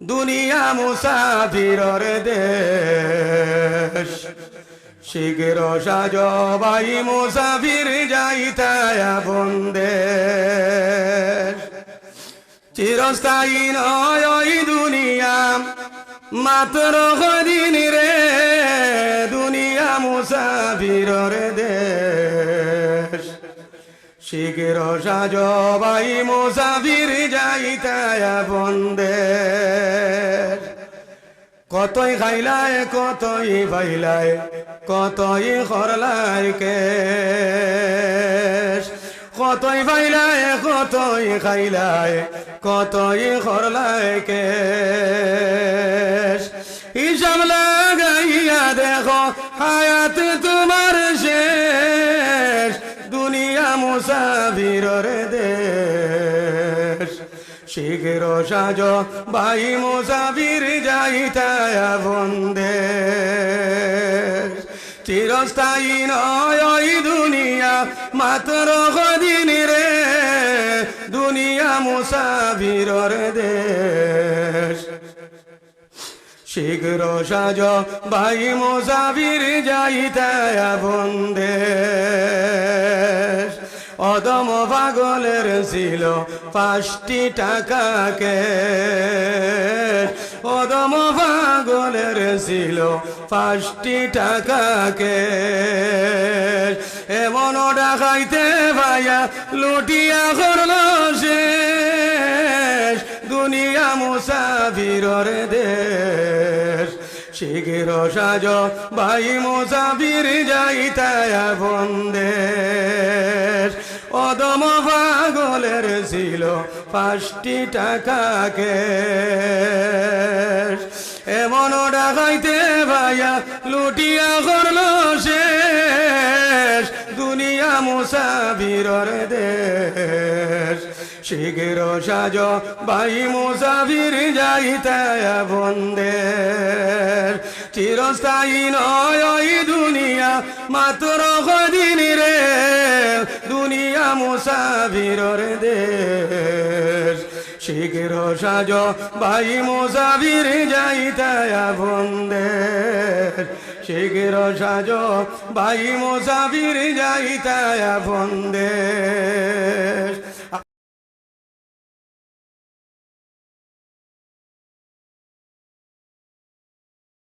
দুনিয়া মুসাফিরর দেশ। শীঘ্র সাজ ভাই মুসাফির যাইতায় বন্দে। চিরস্থায়ী নয় ওই দুনিয়া, মাত্র কদিন রে দুনিয়া মুসাফিরর দেশ। শীঘ্র সাজ ভাই মুসাফির যাইতায় বন্দে। কতই খাইলায় কতই পাইলায় কতই খরলায় কে কতই পাইলায় কতই খাইলায়, কতই খরলায় কে হিসাব লাগাইয়া দেখো, হায়াত তোমার শেষ। মুসাফিরর দেশ। শীঘ্র সাজ, ভাই মুসাফির যাইতায় বন্দে। চিরস্থায়ী নয় ওই দুনিয়া, মাত্র কদিন রে। দুনিয়া মুসাফিরর দেশ। শীঘ্র সাজ, ভাই মুসাফির যাইতায় বন্দে। অদম পাগলের ছিল পাঁচটি টাকাকে। অদম পাগলের ছিল পাঁচটি টাকাকে। এমন ডাকাইতে ভাইয়া লুটিয়া করল শেষ দুনিয়া মুসাফিরর দেশ। শীঘ্র সাজ ভাই মুসাফির যাইতায় বন্দে। পাগলের ছিল পাঁচটি টাকাকে এমন ডাকাইতে ভাইয়া লুটিয়া করল শেষ। দুনিয়া মুসাফিরর দেশ। শীঘ্র সাজ ভাই মুসাফির যাইতায় বন্দে চিরস্থায়ী নয় দুনিয়া, মাত্র কদিন রে দুনিয়া মুসাফিরর দেশ। শীঘ্র সাজ, ভাই মুসাফির যাইতায় বন্দে শীঘ্র সাজ, ভাই মুসাফির যাইতায় বন্দে